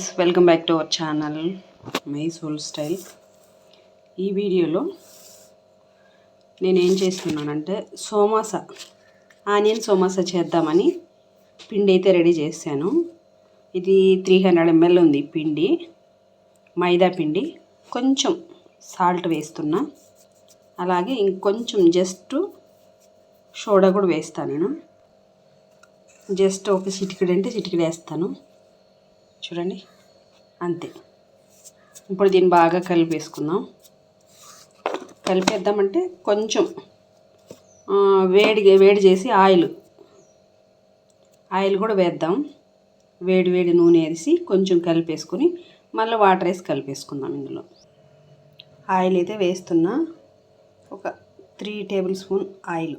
Friends welcome back to our channel my soul style. ఈ వీడియోలో నేను ఏం చేస్తున్నానంటే సోమాస ఆనియన్ సోమాస చేద్దామని పిండి అయితే రెడీ చేశాను. ఇది త్రీ హండ్రెడ్ ఎంఎల్ ఉంది పిండి మైదా పిండి. కొంచెం సాల్ట్ వేస్తున్నా అలాగే ఇంకొంచెం జస్ట్ సోడా కూడా వేస్తాను నేను. జస్ట్ ఒక చిటికెడు అంటే చిటికెడు వేస్తాను. చూడండి. అంతే. ఇప్పుడు దీన్ని బాగా కలిపేసుకుందాం. కలిపేద్దామంటే కొంచెం వేడి వేడి చేసి ఆయిల్ ఆయిల్ కూడా వేద్దాం. వేడి వేడి నూనె వేసి కొంచెం కలిపేసుకొని మళ్ళీ వాటర్ వేసి కలిపేసుకుందాం ఇందులో. ఆయిల్ అయితే వేస్తున్నా ఒక త్రీ టేబుల్ స్పూన్ ఆయిల్.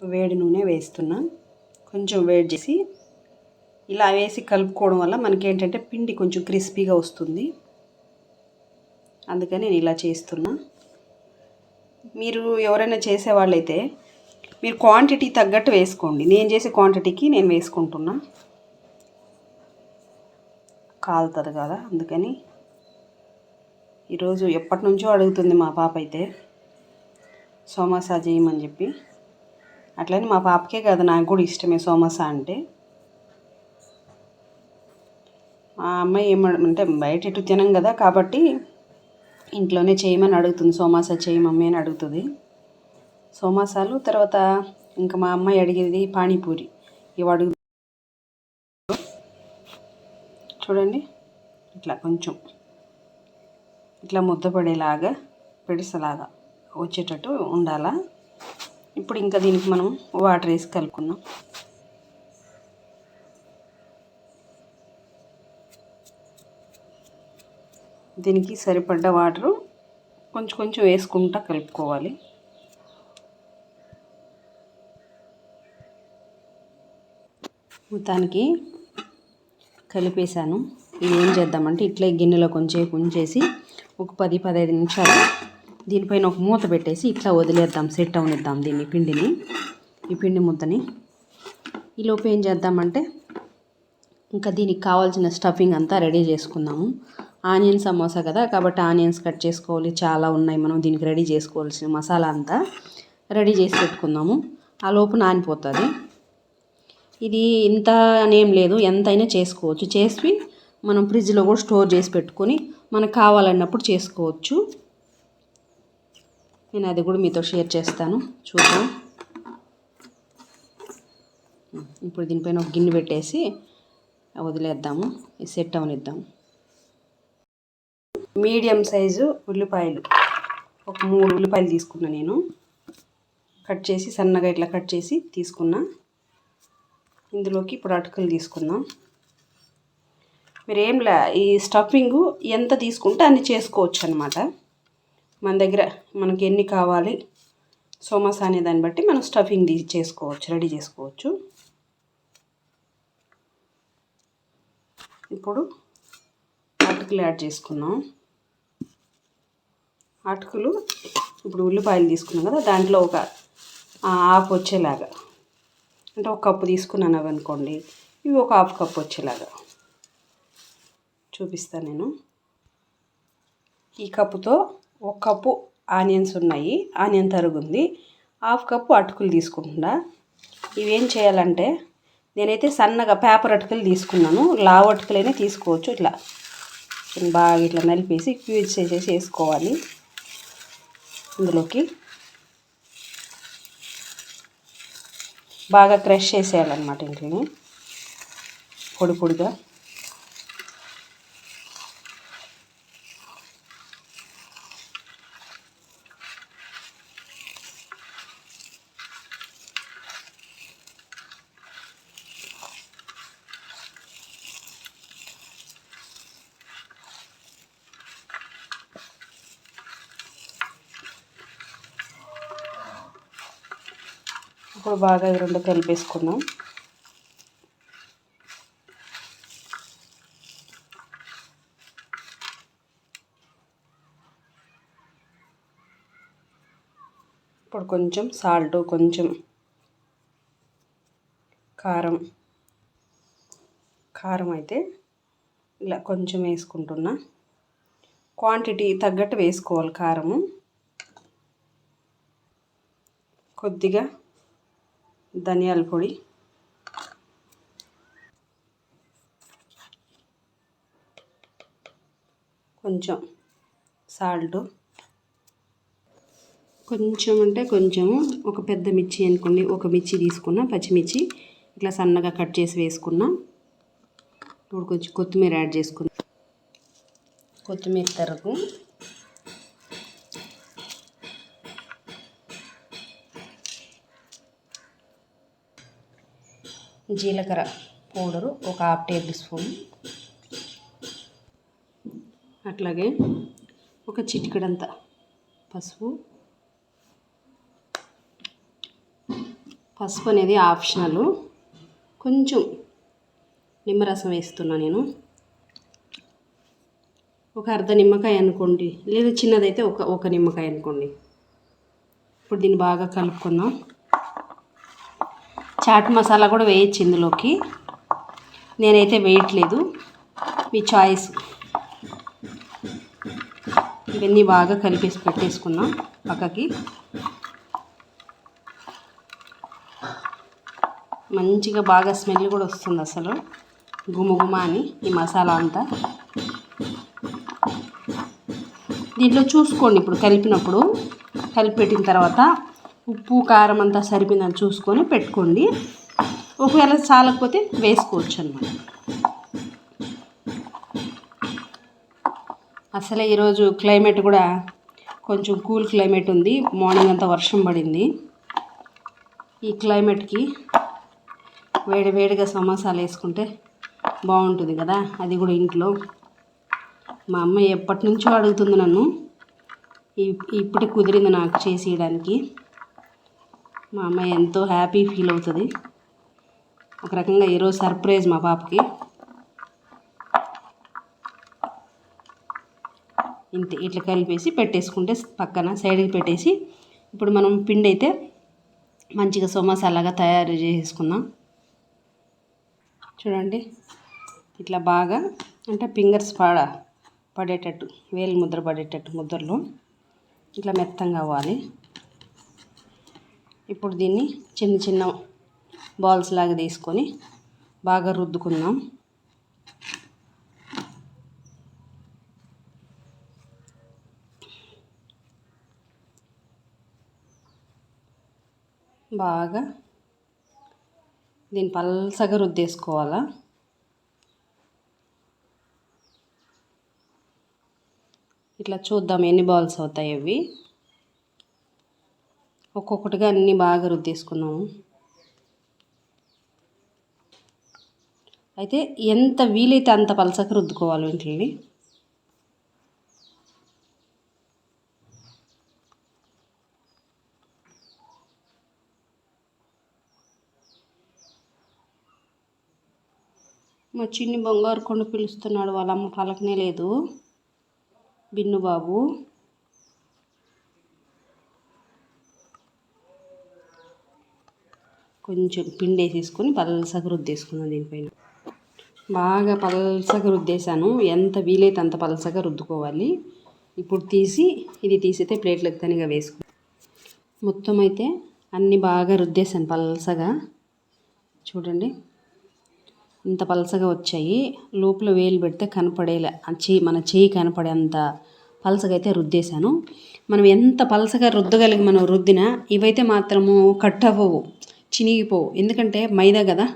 వేడి నూనె వేస్తున్నా. కొంచెం వేడి చేసి ఇలా వేసి కలుపుకోవడం వల్ల మనకి ఏంటంటే పిండి కొంచెం క్రిస్పీగా వస్తుంది. అందుకని నేను ఇలా చేస్తున్నా. మీరు ఎవరైనా చేసేవాళ్ళైతే మీరు క్వాంటిటీ తగ్గట్టు వేసుకోండి. నేను చేసే క్వాంటిటీకి నేను వేసుకుంటున్నా. కాలుతుంది కదా అందుకని ఈరోజు ఎప్పటి నుంచో అడుగుతుంది మా పాప అయితే సోమాసా చేయమని చెప్పి. అట్లనే మా పాపకే కదా నాకు కూడా ఇష్టమే సోమాసా అంటే. మా అమ్మాయి ఏమంటే బయట ఎటు తినం కదా కాబట్టి ఇంట్లోనే చేయమని అడుగుతుంది. సోమాసా చేయి మమ్మీ అని అడుగుతుంది. సోమాసాలు తర్వాత ఇంకా మా అమ్మాయి అడిగేది పానీపూరి. ఇవి అడుగు చూడండి. ఇట్లా కొంచెం ఇట్లా ముద్దపడేలాగా పెడిసలాగా వచ్చేటట్టు ఉండాలా. ఇప్పుడు ఇంకా దీనికి మనం వాటర్ వేసి కలుపుకుందాం. దీనికి సరిపడ్డ వాటరు కొంచెం కొంచెం వేసుకుంటా కలుపుకోవాలి. మొత్తానికి కలిపేశాను. ఇది ఏం చేద్దామంటే ఇట్లా గిన్నెలో కొంచెం ఉంచేసి ఒక పది పదహైదు నిమిషాలు దీనిపైన ఒక మూత పెట్టేసి ఇట్లా వదిలేద్దాం సెట్ అవనిద్దాం దీన్ని పిండిని. ఈ పిండి ముద్దని. ఈలోపు ఏం చేద్దామంటే ఇంకా దీనికి కావాల్సిన స్టఫింగ్ అంతా రెడీ చేసుకుందాము. ఆనియన్ సమోసా కదా కాబట్టి ఆనియన్స్ కట్ చేసుకోవాలి. చాలా ఉన్నాయి మనం దీనికి రెడీ చేసుకోవాల్సిన మసాలా అంతా రెడీ చేసి పెట్టుకుందాము. ఆ లోపు నానిపోతుంది. ఇది ఇంత అనేం లేదు ఎంతైనా చేసుకోవచ్చు. చేసి మనం ఫ్రిడ్జ్లో కూడా స్టోర్ చేసి పెట్టుకొని మనకు కావాలన్నప్పుడు చేసుకోవచ్చు. నేను అది కూడా మీతో షేర్ చేస్తాను చూద్దాం. ఇప్పుడు దీనిపైన ఒక గిన్నె పెట్టేసి వదిలేద్దాము సెట్ అవనిద్దాము. మీడియం సైజు ఉల్లిపాయలు. ఒక మూడు ఉల్లిపాయలు తీసుకున్నా నేను. కట్ చేసి సన్నగా ఇట్లా కట్ చేసి తీసుకున్నా. ఇందులోకి ఇప్పుడు అటుకులు తీసుకుందాం. మీరు ఏం లే ఈ స్టఫింగ్ ఎంత తీసుకుంటే అన్ని చేసుకోవచ్చు అనమాట మన దగ్గర మనకి ఎన్ని కావాలి సోమస్ అనే దాన్ని బట్టి మనం స్టఫింగ్ చేసుకోవచ్చు రెడీ చేసుకోవచ్చు. ఇప్పుడు అటుకులు యాడ్ చేసుకున్నాం అటుకులు ఇప్పుడు ఉల్లిపాయలు తీసుకున్నాం కదా దాంట్లో ఒక హాఫ్ వచ్చేలాగా. అంటే ఒక కప్పు తీసుకున్నాను అవి అనుకోండి ఇవి ఒక హాఫ్ కప్ వచ్చేలాగా. చూపిస్తాను నేను. ఈ కప్పుతో ఒక కప్పు ఆనియన్స్ ఉన్నాయి ఆనియన్ తరుగు ఉంది హాఫ్ కప్పు అటుకులు తీసుకుంటున్నా. ఇవేం చేయాలంటే నేనైతే సన్నగా పేపర్ అటుకులు తీసుకున్నాను లావు అటుకులైనా తీసుకోవచ్చు ఇట్లా. బాగా ఇట్లా నలిపేసి క్యూజ్ చేసేసి వేసుకోవాలి. ఇందులోకి బాగా క్రష్ చేసేయాలన్నమాట ఇంటిని పొడి పొడిగా. బాగా ఇవి రెండు కలిపేసుకున్నాం ఇప్పుడు కొంచెం సాల్ట్ కొంచెం కారం కారం అయితే ఇలా కొంచెం వేసుకుంటున్నా. క్వాంటిటీ తగ్గట్టు వేసుకోవాలి కారము. కొద్దిగా ధనియాల పొడి. కొంచెం సాల్ట్. కొంచెం అంటే కొంచెము ఒక పెద్ద మిర్చి అనుకోండి ఒక మిర్చి తీసుకున్న పచ్చిమిర్చి ఇట్లా సన్నగా కట్ చేసి వేసుకున్నా. ఇప్పుడు కొంచెం కొత్తిమీర యాడ్ చేసుకున్నా. కొత్తిమీర తరకు జీలకర్ర పౌడరు ఒక హాఫ్ టేబుల్ స్పూన్. అట్లాగే ఒక చిటికడంత పసుపు. పసుపు అనేది ఆప్షనల్. కొంచెం నిమ్మరసం వేస్తున్నా నేను. ఒక అర్ధ నిమ్మకాయ అనుకోండి. లేదా చిన్నదైతే ఒక ఒక నిమ్మకాయ అనుకోండి. ఇప్పుడు దీన్ని బాగా కలుపుకుందాం. చాట్ మసాలా కూడా వేయచ్చు ఇందులోకి. నేనైతే వేయట్లేదు. మీ చాయిస్. ఇవన్నీ బాగా కలిపేసి పెట్టేసుకున్నాం పక్కకి. మంచిగా బాగా స్మెల్ కూడా వస్తుంది అసలు. గుమగుమ అని ఈ మసాలా అంతా. దీంట్లో చూసుకోండి ఇప్పుడు కలిపినప్పుడు. కలిపి పెట్టిన తర్వాత ఉప్పు కారం అంతా సరిపోయిందని చూసుకొని పెట్టుకోండి. ఒకవేళ చాలకపోతే వేసుకోవచ్చు అనమాట అసలే ఈరోజు క్లైమేట్ కూడా కొంచెం కూల్ క్లైమేట్ ఉంది. మార్నింగ్ అంతా వర్షం పడింది. ఈ క్లైమేట్కి వేడి వేడిగా సమోసాలు వేసుకుంటే బాగుంటుంది కదా. అది కూడా ఇంట్లో. మా అమ్మ ఎప్పటి నుంచో అడుగుతుంది నన్ను. ఇప్పటికి కుదిరింది నాకు చేసేయడానికి మా అమ్మాయి ఎంతో హ్యాపీ ఫీల్ అవుతుంది. ఒక రకంగా ఈరోజు సర్ప్రైజ్ మా పాపకి. ఇంత ఇట్లా కలిపేసి పెట్టేసుకుంటే పక్కన సైడ్కి పెట్టేసి ఇప్పుడు మనం పిండి అయితే మంచిగా సోమసాలాగా తయారు చేసుకుందాం. చూడండి. ఇట్లా బాగా అంటే ఫింగర్స్ పాడ పడేటట్టు వేలు ముద్ర పడేటట్టు ముద్రలో ఇట్లా మెత్తంగా అవ్వాలి. ఇప్పుడు దీన్ని చిన్న చిన్న బాల్స్ లాగా తీసుకొని బాగా రుద్దుకుందాం. బాగా దీన్ని పల్సగా రుద్దేసుకోవాలా? ఇట్లా చూద్దాం ఎన్ని బాల్స్ అవుతాయి అవి. ఒక్కొక్కటిగా అన్నీ బాగా రుద్దేసుకున్నాము అయితే ఎంత వీలైతే అంత పలసగా రుద్దుకోవాలి వీటిని. మా చిన్ని బంగారు కొండ పిలుస్తున్నాడు వాళ్ళ అమ్మ పలకనే లేదు. బిన్ను బాబు కొంచెం పిండి వేసేసుకొని పల్సగా రుద్దేసుకున్నాను దీనిపైన. బాగా పలసగా రుద్దేశాను. ఎంత వీలైతే అంత పలసగా రుద్దుకోవాలి. ఇప్పుడు తీసి ఇది తీసితే ప్లేట్లకు తనిగా వేసుకు మొత్తం అయితే అన్నీ బాగా రుద్దేశాను పలసగా. చూడండి. ఇంత పలసగా వచ్చాయి. లోపల వేలు పెడితే కనపడేలా చేయి మన చేయి కనపడేంత పలసగా అయితే రుద్దేశాను. మనం ఎంత పలసగా రుద్దగలిగి మనం రుద్దినా ఇవైతే మాత్రము కట్ అవ్వవు. చినిగిపోవు ఎందుకంటే మైదా కదా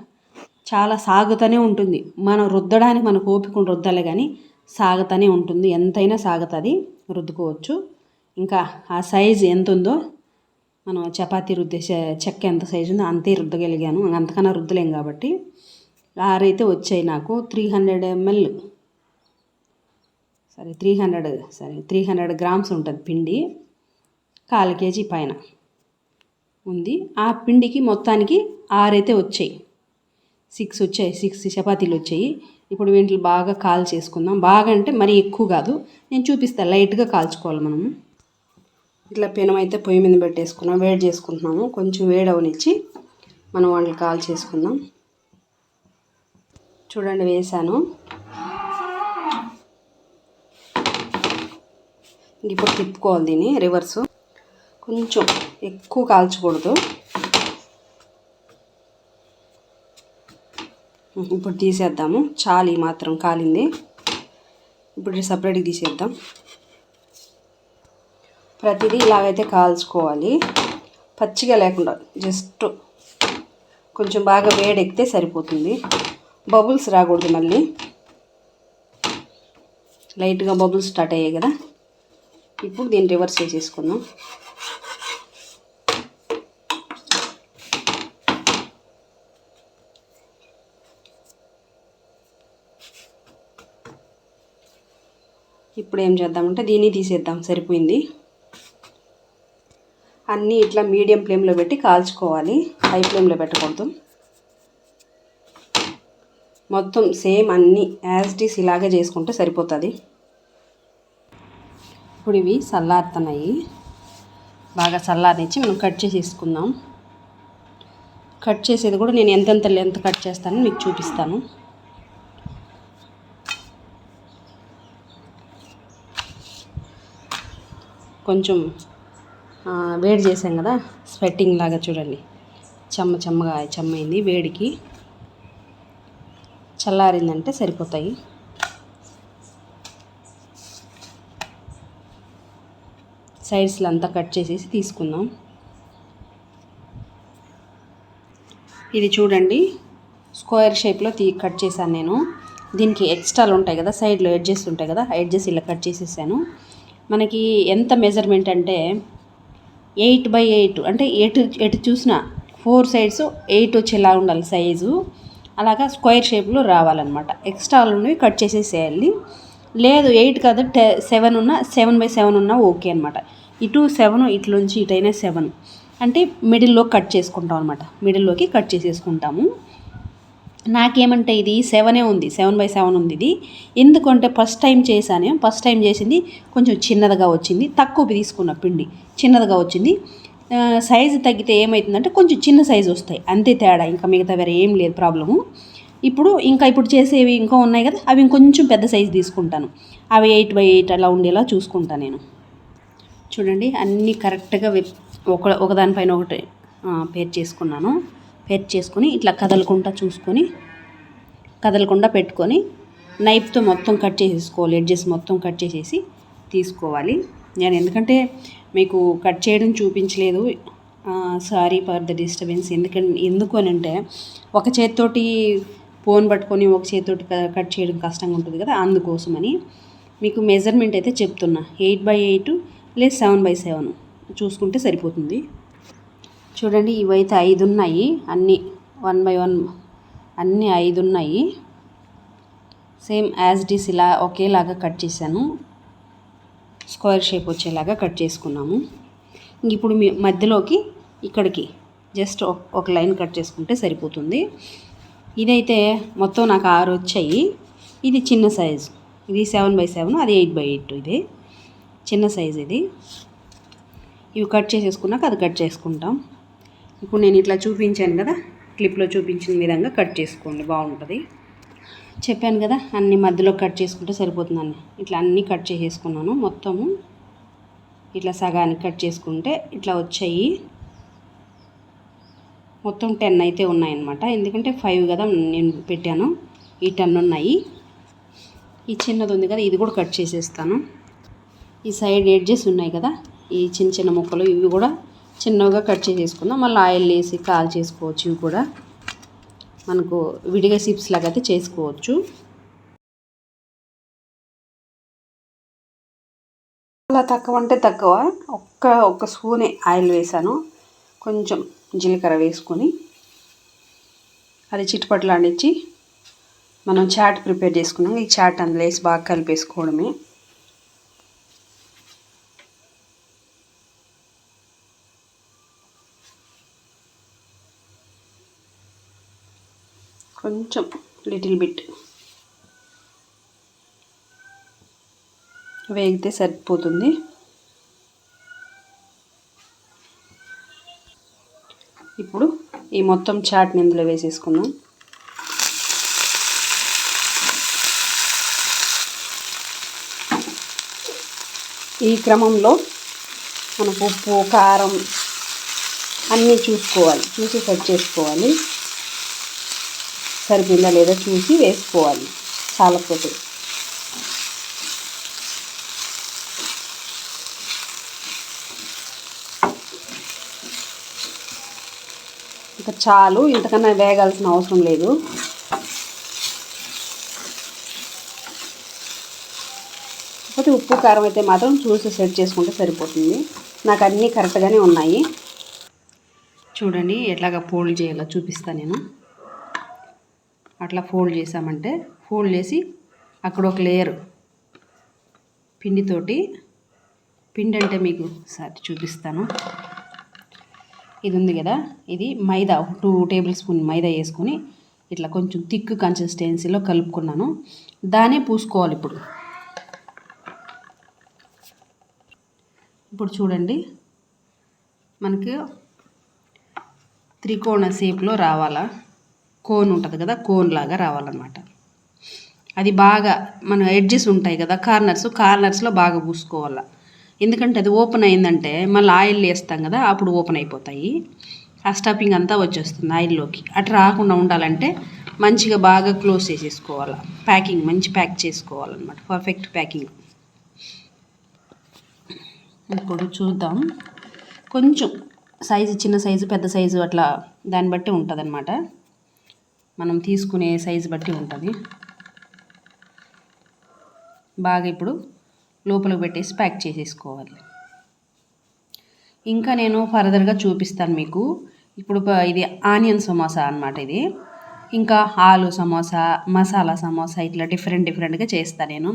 చాలా సాగుతూనే ఉంటుంది. మనం రుద్దడానికి మన ఓపిక రుద్దాలి కానీ సాగుతూనే ఉంటుంది. ఎంతైనా సాగుతుంది రుద్దుకోవచ్చు. ఇంకా ఆ సైజు ఎంత ఉందో మనం చపాతీ రుద్దే చెక్క ఎంత సైజు ఉందో అంతే రుద్దగలిగాను. అంతకన్నా రుద్దలేం కాబట్టి. ఆరైతే వచ్చాయి నాకు త్రీ హండ్రెడ్ ఎంఎల్. సరే త్రీ హండ్రెడ్ సరే త్రీ హండ్రెడ్ గ్రామ్స్ ఉంటుంది పిండి. కాల్ కేజీ పైన. ఉంది. ఆ పిండికి మొత్తానికి ఆరైతే వచ్చాయి. సిక్స్ వచ్చాయి. సిక్స్ చపాతీలు వచ్చాయి. ఇప్పుడు వీటిని బాగా కాల్ చేసుకుందాం. బాగా అంటే మరీ ఎక్కువ కాదు. నేను చూపిస్తాను లైట్గా కాల్చుకోవాలి మనము. ఇట్లా పెనం అయితే పొయ్యి మీద పెట్టేసుకున్నాం. వేడి చేసుకుంటున్నాము. కొంచెం వేడి అవనిచ్చి మనం వాళ్ళని కాల్ చేసుకుందాం. చూడండి వేసాను ఇప్పుడు తిప్పుకోవాలి దీన్ని. రివర్సు కొంచెం ఎక్కువ కాల్చకూడదు. ఇప్పుడు తీసేద్దాము. చాలు ఈ మాత్రం కాలింది. ఇప్పుడు సపరేట్గా తీసేద్దాం. ప్రతిదీ ఇలాగైతే కాల్చుకోవాలి. పచ్చిగా లేకుండా జస్ట్ కొంచెం బాగా వేడెక్కితే సరిపోతుంది. బబుల్స్ రాకూడదు మళ్ళీ. లైట్గా బబుల్స్ స్టార్ట్ అయ్యాయి కదా. ఇప్పుడు దీన్ని రివర్స్ చేసేసుకుందాం. ఇప్పుడు ఏం చేద్దామంటే దీన్ని తీసేద్దాం సరిపోయింది. అన్నీ ఇట్లా మీడియం ఫ్లేమ్లో పెట్టి కాల్చుకోవాలి. హై ఫ్లేమ్లో పెట్టకూడదు. మొత్తం సేమ్ అన్నీ యాజ్ ఇట్ ఈస్ ఇలాగే చేసుకుంటే సరిపోతుంది. ఇప్పుడు ఇవి చల్లారుతున్నాయి బాగా చల్లారనిచ్చి మనం కట్ చేసి తీసుకుందాం కట్ చేసేది కూడా నేను ఎంతెంత లెంత్ కట్ చేస్తానో మీకు చూపిస్తాను. కొంచెం వేడి చేసాం కదా స్వెట్టింగ్ లాగా చూడండి. చెమ్మ చెమ్మగా చెమ్మైంది వేడికి. చల్లారిందంటే సరిపోతాయి. సైడ్స్లో అంతా కట్ చేసేసి తీసుకుందాం. ఇది చూడండి స్క్వేర్ షేప్లో తీ కట్ చేశాను నేను. దీనికి ఎక్స్ట్రాలు ఉంటాయి కదా సైడ్లో ఎడ్జెస్ ఉంటాయి కదా ఆ ఎడ్జెస్ ఇలా కట్ చేసేసాను. మనకి ఎంత మెజర్మెంట్ అంటే ఎయిట్ బై ఎయిట్ అంటే ఎటు ఎటు చూసినా ఫోర్ సైడ్స్ ఎయిట్ వచ్చేలా ఉండాలి సైజు అలాగా స్క్వేర్ షేప్లో రావాలన్నమాట. ఎక్స్ట్రాలు ఉన్నవి కట్ చేసేసేయాలి. లేదు ఎయిట్ కాదు టె సెవెన్ ఉన్నా సెవెన్ బై సెవెన్ ఉన్నా ఓకే అనమాట ఇటు సెవెన్ ఇట్లోంచి ఇటైనా సెవెన్ అంటే మిడిల్లో కట్ చేసుకుంటాం అనమాట మిడిల్లోకి కట్ చేసేసుకుంటాము. నాకేమంటే ఇది సెవెనే ఉంది సెవెన్ బై సెవెన్ ఉంది ఇది. ఎందుకంటే ఫస్ట్ టైం చేశాను ఫస్ట్ టైం చేసింది కొంచెం చిన్నదిగా వచ్చింది తక్కువ తీసుకున్న పిండి చిన్నదిగా వచ్చింది. సైజు తగ్గితే ఏమవుతుందంటే కొంచెం చిన్న సైజు వస్తాయి అంతే తేడా ఇంకా మిగతా వేరే ఏం లేదు ప్రాబ్లము. ఇప్పుడు ఇంకా ఇప్పుడు చేసేవి ఇంకా ఉన్నాయి కదా అవి ఇంకొంచెం పెద్ద సైజు తీసుకుంటాను. అవి ఎయిట్ బై ఎయిట్ అలా ఉండేలా చూసుకుంటాను నేను. చూడండి అన్నీ కరెక్ట్గా ఒక ఒకదానిపైన ఒకటి పేర్ చేసుకున్నాను. పేర్ చేసుకొని ఇట్లా కదలకుండా చూసుకొని కదలకుండా పెట్టుకొని నైఫ్తో మొత్తం కట్ చేసేసుకోవాలి ఎడ్జెస్ మొత్తం కట్ చేసేసి తీసుకోవాలి. నేను ఎందుకంటే మీకు కట్ చేయడం చూపించలేదు సారీ ఫర్ ద డిస్టర్బెన్స్ ఎందుకంటే ఎందుకు అని అంటే ఒక చేతితోటి ఫోన్ పట్టుకొని ఒక చేతితోటి క- కట్ చేయడం కష్టంగా ఉంటుంది కదా అందుకోసమని మీకు మెజర్మెంట్ అయితే చెప్తున్నా. ఎయిట్ బై ఎయిట్ లేదు సెవెన్ బై సెవెన్ చూసుకుంటే సరిపోతుంది. చూడండి ఇవైతే ఐదు ఉన్నాయి అన్నీ వన్ బై వన్ అన్నీ ఐదు ఉన్నాయి సేమ్ యాజ్ డిస్ ఇలా ఒకేలాగా కట్ చేశాను. స్క్వేర్ షేప్ వచ్చేలాగా కట్ చేసుకున్నాము. ఇప్పుడు మీ మధ్యలోకి ఇక్కడికి జస్ట్ ఒక- ఒక లైన్ కట్ చేసుకుంటే సరిపోతుంది. ఇదైతే మొత్తం నాకు ఆరు వచ్చాయి. ఇది చిన్న సైజు ఇది సెవెన్ బై సెవెన్ అది ఎయిట్ బై ఎయిట్ ఇది. చిన్న సైజ్ ఇది. ఇవి కట్ చేసేసుకున్నాక అది కట్ చేసుకుంటాం. ఇప్పుడు నేను ఇట్లా చూపించాను కదా క్లిప్లో చూపించిన విధంగా కట్ చేసుకోండి బాగుంటుంది. చెప్పాను కదా అన్ని మధ్యలో కట్ చేసుకుంటే సరిపోతుందని ఇట్లా అన్నీ కట్ చేసేసుకున్నాను మొత్తము ఇట్లా సగానికి కట్ చేసుకుంటే ఇట్లా వచ్చాయి. మొత్తం టెన్ అయితే ఉన్నాయన్నమాట. ఎందుకంటే ఫైవ్ కదా నేను పెట్టాను ఈ టెన్ ఉన్నాయి. ఈ చిన్నది ఉంది కదా ఇది కూడా కట్ చేసేస్తాను. ఈ సైడ్ ఎడ్జెస్ ఉన్నాయి కదా ఈ చిన్న చిన్న ముక్కలు ఇవి కూడా చిన్నగా కట్ చేసేసుకుందాం. మళ్ళీ ఆయిల్ వేసి కాల్ చేసుకోవచ్చు ఇవి కూడా. మనకు విడిగా సిప్స్ లాగా అయితే చేసుకోవచ్చు. అలా తక్కువ అంటే తక్కువ. ఒక్క ఒక్క స్పూనే ఆయిల్ వేసాను. కొంచెం జీలకర్ర వేసుకొని అది చిట్టుపట్లాడించి మనం చాట్ ప్రిపేర్ చేసుకున్నాం. ఈ చాట్ అందులో వేసి బాగా కలిపేసుకోవడమే. కొంచెం లిటిల్ బిట్. వేగితే సరిపోతుంది. ఇప్పుడు ఈ మొత్తం చాట్ని ఇందులో వేసేసుకుందాం. ఈ క్రమంలో మనకు ఉప్పు కారం అన్నీ చూసుకోవాలి. చూసి సెట్ చేసుకోవాలి. సరిపోయిందా లేదా చూసి వేసుకోవాలి చాలకపోతే. ఇంకా చాలు ఇంతకన్నా వేగాల్సిన అవసరం లేదు. కాకపోతే ఉప్పు కారం అయితే మాత్రం చూసి సెట్ చేసుకుంటే సరిపోతుంది. నాకు అన్నీ కరెక్ట్గానే ఉన్నాయి. చూడండి ఎట్లాగా పోల్డ్ చేయాలో చూపిస్తాను నేను. అట్లా ఫోల్డ్ చేసామంటే ఫోల్డ్ చేసి అక్కడ ఒక లేయర్ పిండితోటి పిండి అంటే మీకు సారి చూపిస్తాను. ఇది ఉంది కదా ఇది మైదా టూ టేబుల్ స్పూన్ మైదా వేసుకొని ఇట్లా కొంచెం థిక్ కన్సిస్టెన్సీలో కలుపుకున్నాను. దానే పూసుకోవాలి ఇప్పుడు. ఇప్పుడు చూడండి మనకి త్రికోణ షేప్లో రావాలా? కోన్ ఉంటుంది కదా కోన్ లాగా రావాలన్నమాట. అది బాగా మన ఎడ్జెస్ ఉంటాయి కదా కార్నర్స్ కార్నర్స్లో బాగా పూసుకోవాలి. ఎందుకంటే అది ఓపెన్ అయిందంటే మళ్ళీ ఆయిల్ వేస్తాం కదా అప్పుడు ఓపెన్ అయిపోతాయి. ఆ స్టఫింగ్ అంతా వచ్చేస్తుంది ఆయిల్లోకి. అటు రాకుండా ఉండాలంటే మంచిగా బాగా క్లోజ్ చేసేసుకోవాలి. ప్యాకింగ్ మంచి ప్యాక్ చేసుకోవాలన్నమాట. Perfect packing. ఇప్పుడు చూద్దాం. కొంచెం సైజు చిన్న సైజు పెద్ద సైజు అట్లా దాన్ని బట్టి ఉంటుంది మనం తీసుకునే సైజు బట్టి ఉంటుంది. బాగా ఇప్పుడు లోపలికి పెట్టేసి ప్యాక్ చేసేసుకోవాలి. ఇంకా నేను ఫర్దర్గా చూపిస్తాను మీకు. ఇప్పుడు ఇది ఆనియన్ సమోసా అన్నమాట ఇది. ఇంకా ఆలు సమోసా మసాలా సమోసా ఇట్లా డిఫరెంట్ డిఫరెంట్గా చేస్తాను నేను.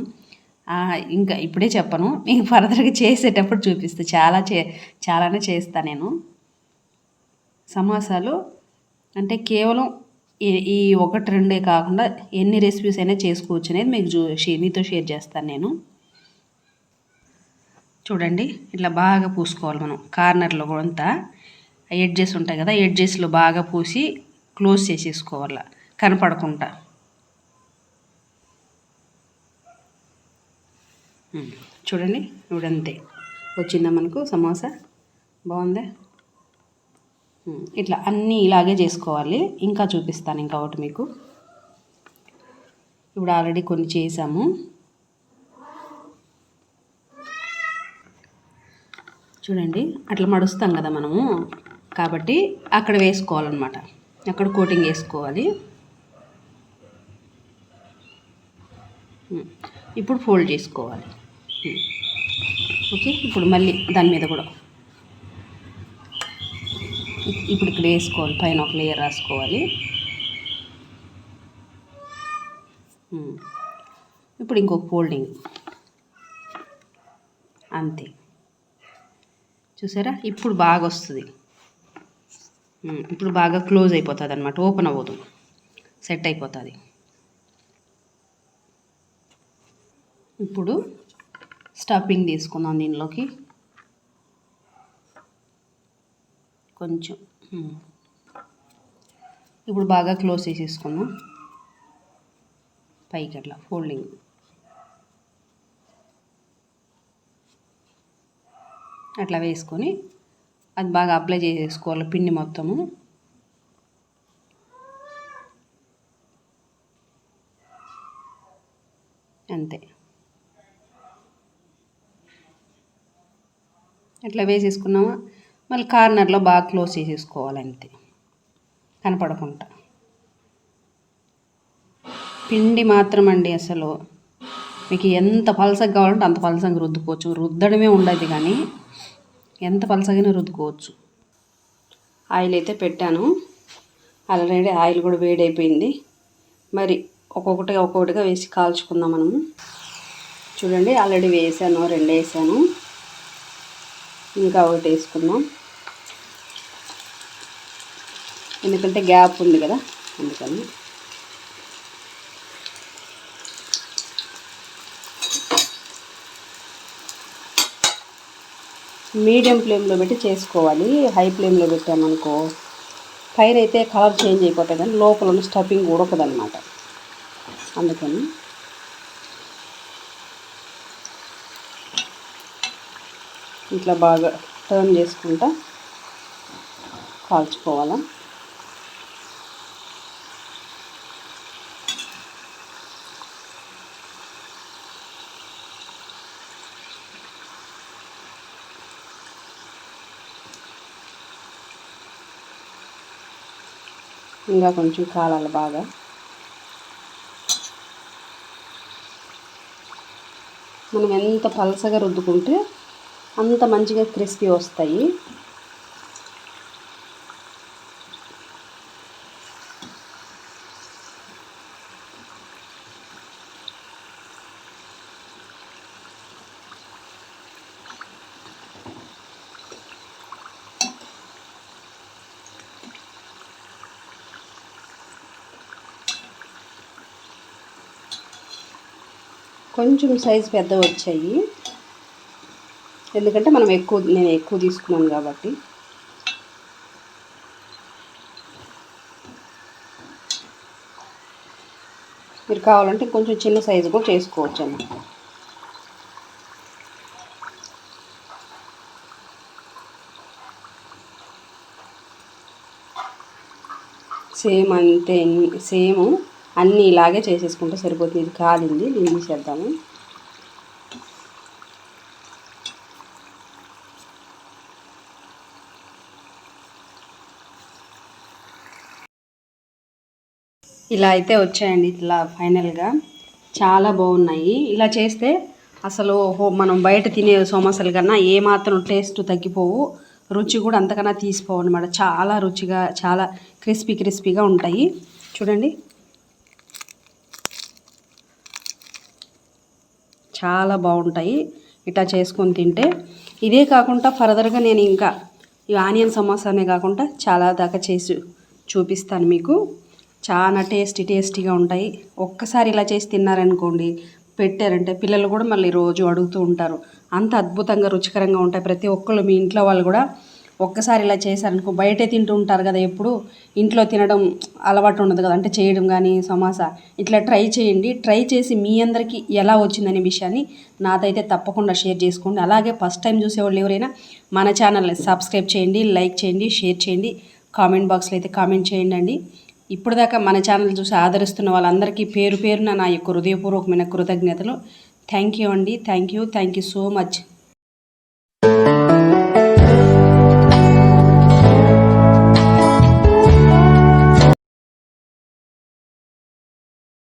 ఇంకా ఇప్పుడే చెప్పను. మీకు ఫర్దర్గా చేసేటప్పుడు చూపిస్తాను చాలా చే చాలానే చేస్తాను నేను. సమోసాలు అంటే కేవలం ఈ ఈ ఒకటి రెండే కాకుండా ఎన్ని రెసిపీస్ అయినా చేసుకోవచ్చు అనేది మీకు చూ మీతో షేర్ చేస్తాను నేను. చూడండి ఇట్లా బాగా పూసుకోవాలి మనం. కార్నర్లో కూడా అంతా ఎడ్జెస్ ఉంటాయి కదా ఎడ్జెస్లో బాగా పూసి క్లోజ్ చేసేసుకోవాలి కనపడకుండా. చూడండి చూడంతే వచ్చిందా మనకు సమోసా? బాగుందా? ఇట్లా అన్నీ ఇలాగే చేసుకోవాలి. ఇంకా చూపిస్తాను ఇంకా ఒకటి మీకు. ఇప్పుడు ఆల్రెడీ కొన్ని చేసాము. చూడండి అట్లా మడుస్తాం కదా మనము. కాబట్టి అక్కడ వేసుకోవాలన్నమాట. అక్కడ కోటింగ్ వేసుకోవాలి. ఇప్పుడు ఫోల్డ్ చేసుకోవాలి. ఓకే ఇప్పుడు మళ్ళీ దాని మీద కూడా. ఇప్పుడు ఇక్కడ వేసుకోవాలి పైన ఒక లేయర్ రాసుకోవాలి. ఇప్పుడు ఇంకొక ఫోల్డింగ్ అంతే. చూసారా? ఇప్పుడు బాగా వస్తుంది. ఇప్పుడు బాగా క్లోజ్ అయిపోతుంది అనమాట ఓపెన్ అవ్వదు. సెట్ అయిపోతుంది. ఇప్పుడు స్టఫింగ్ తీసుకుందాం దీనిలోకి. కొంచెం. ఇప్పుడు బాగా క్లోజ్ చేసేసుకుందాం. పైకి అట్లా ఫోల్డింగ్. అట్లా వేసుకొని అది బాగా అప్లై చేసేసుకోవాలి పిండి మొత్తము. అంతే. అట్లా వేసేసుకున్నామా? మళ్ళీ కార్నర్లో బాగా క్లోజ్ చేసేసుకోవాలి అంతే కనపడకుండా. పిండి మాత్రం అండి అసలు. మీకు ఎంత పలసగా కావాలంటే అంత పలసగా రుద్దుకోవచ్చు. రుద్దడమే ఉండదు కానీ ఎంత పలసగానే రుద్దుకోవచ్చు. ఆయిల్ అయితే పెట్టాను. ఆల్రెడీ ఆయిల్ కూడా వేడైపోయింది. మరి ఒక్కొక్కటిగా ఒక్కొక్కటిగా వేసి కాల్చుకుందాం మనము చూడండి ఆల్రెడీ వేసాను రెండు వేసాను. ఇంకా ఒకటి వేసుకుందాం. ఎందుకంటే గ్యాప్ ఉంది కదా అందుకని. మీడియం ఫ్లేమ్లో పెట్టి చేసుకోవాలి. హై ఫ్లేమ్లో పెట్టామనుకో పైన అయితే కలర్ చేంజ్ అయిపోతాయి కానీ లోపల ఉన్న స్టఫింగ్ ఉడకదనమాట అందుకని. ఇట్లా బాగా టర్న్ చేసుకుంటా కాల్చుకోవాలా. ఇంకా కొంచెం కాలాలి బాగా. మనం ఎంత పలసగా రుద్దుకుంటే అంత మంచిగా క్రిస్పీ వస్తాయి. కొంచెం సైజ్ పెద్ద వచ్చాయి. ఎందుకంటే మనం ఎక్కువ నేను ఎక్కువ తీసుకున్నాను కాబట్టి. మీరు కావాలంటే కొంచెం చిన్న సైజు కూడా చేసుకోవచ్చు అండి సేమ్ అంతే సేమ్ అన్నీ ఇలాగే చేసేసుకుంటే సరిపోతుంది. ఇది కాలింది. దీన్ని తీసేద్దాము. ఇలా అయితే వచ్చాయండి ఇట్లా ఫైనల్గా. చాలా బాగున్నాయి. ఇలా చేస్తే అసలు హో- మనం బయట తినే సోమసలు కన్నా ఏమాత్రం టేస్ట్ తగ్గిపోవు. రుచి కూడా అంతకన్నా తీసిపోవు అనమాట చాలా రుచిగా చాలా క్రిస్పీ క్రిస్పీగా ఉంటాయి. చూడండి. చాలా బాగుంటాయి. ఇట్లా చేసుకొని తింటే. ఇదే కాకుండా ఫర్దర్గా నేను ఇంకా ఈ ఆనియన్ సమోసానే కాకుండా చాలా దాకా చేసి చూపిస్తాను మీకు. చాలా టేస్టీ టేస్టీగా ఉంటాయి. ఒక్కసారి ఇలా చేసి తిన్నారనుకోండి పెట్టారంటే పిల్లలు కూడా మళ్ళీ రోజు అడుగుతూ ఉంటారు. అంత అద్భుతంగా రుచికరంగా ఉంటాయి. ప్రతి ఒక్కళ్ళు మీ ఇంట్లో వాళ్ళు కూడా ఒక్కసారి ఇలా చేశారనుకో బయటే తింటూ ఉంటారు కదా ఎప్పుడు ఇంట్లో తినడం అలవాటు ఉండదు కదా అంటే చేయడం కానీ సమోసా ఇట్లా ట్రై చేయండి. ట్రై చేసి మీ అందరికీ ఎలా వచ్చిందనే విషయాన్ని నాదైతే తప్పకుండా షేర్ చేసుకోండి. అలాగే ఫస్ట్ టైం చూసేవాళ్ళు ఎవరైనా మన ఛానల్ని సబ్స్క్రైబ్ చేయండి లైక్ చేయండి షేర్ చేయండి కామెంట్ బాక్స్లో అయితే కామెంట్ చేయండి అండి. ఇప్పుడు దాకా మన ఛానల్ చూసి ఆదరిస్తున్న వాళ్ళందరికీ పేరు పేరున నా యొక్క హృదయపూర్వకమైన కృతజ్ఞతలు. థ్యాంక్ యూ అండి. Thank you. Thank you so much.